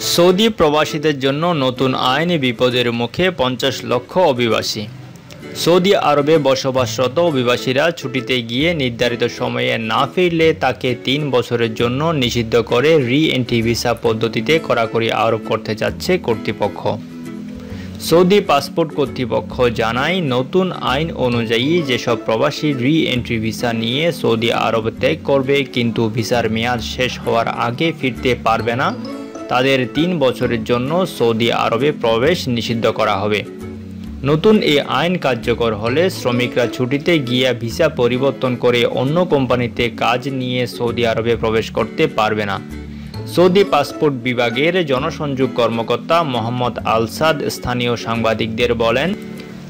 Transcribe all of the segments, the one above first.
Saudi প্রবাসীদের জন্য নতুন আইনি বিপদের মুখে পঞ্চাশ লক্ষ অভিবাসী। সৌদি আরবে বসবাসরত অভিবাসীরা ছুটিতে গিয়ে নির্ধারিত সময়ে না ফিরলে তাকে তিন বছরের জন্য নিষিদ্ধ করে রি এন্ট্রি ভিসা পদ্ধতিতে কড়াকড়ি আরোপ করতে যাচ্ছে কর্তৃপক্ষ। সৌদি পাসপোর্ট কর্তৃপক্ষ জানায়, নতুন আইন অনুযায়ী যেসব প্রবাসী রি এন্ট্রি ভিসা নিয়ে সৌদি আরব ত্যাগ করবে, কিন্তু ভিসার মেয়াদ শেষ হওয়ার আগে ফিরতে পারবে না তাদের তিন বছরের জন্য সৌদি আরবে প্রবেশ নিষিদ্ধ করা হবে। নতুন এই আইন কার্যকর হলে শ্রমিকরা ছুটিতে গিয়া ভিসা পরিবর্তন করে অন্য কোম্পানিতে কাজ নিয়ে সৌদি আরবে প্রবেশ করতে পারবে না। সৌদি পাসপোর্ট বিভাগের জনসংযোগ কর্মকর্তা মোহাম্মদ আলসাদ স্থানীয় সাংবাদিকদের বলেন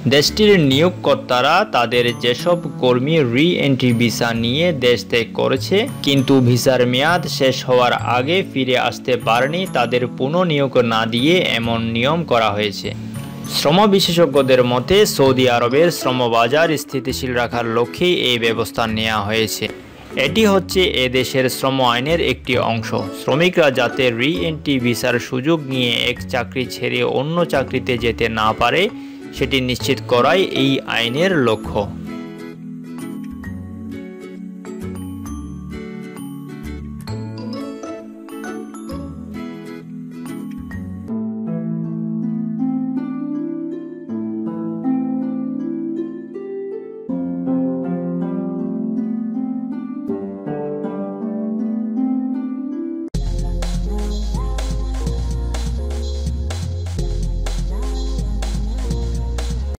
দেশটির নিয়োগকর্তারা তাদের যেসব কর্মী রি এন্ট্রি ভিসা নিয়ে দেশ ত্যাগ করেছে, কিন্তু ভিসার মেয়াদ শেষ হওয়ার আগে ফিরে আসতে পারেনি তাদের পুনঃনিয়োগ না দিয়ে এমন নিয়ম করা হয়েছে। শ্রম বিশেষজ্ঞদের মতে, সৌদি আরবের শ্রমবাজার স্থিতিশীল রাখার লক্ষ্যেই এই ব্যবস্থা নেওয়া হয়েছে। এটি হচ্ছে এ দেশের শ্রম আইনের একটি অংশ। শ্রমিকরা যাতে রি এন্ট্রি ভিসার সুযোগ নিয়ে এক চাকরি ছেড়ে অন্য চাকরিতে যেতে না পারে সেটি নিশ্চিত করাই এই আইনের লক্ষ্য।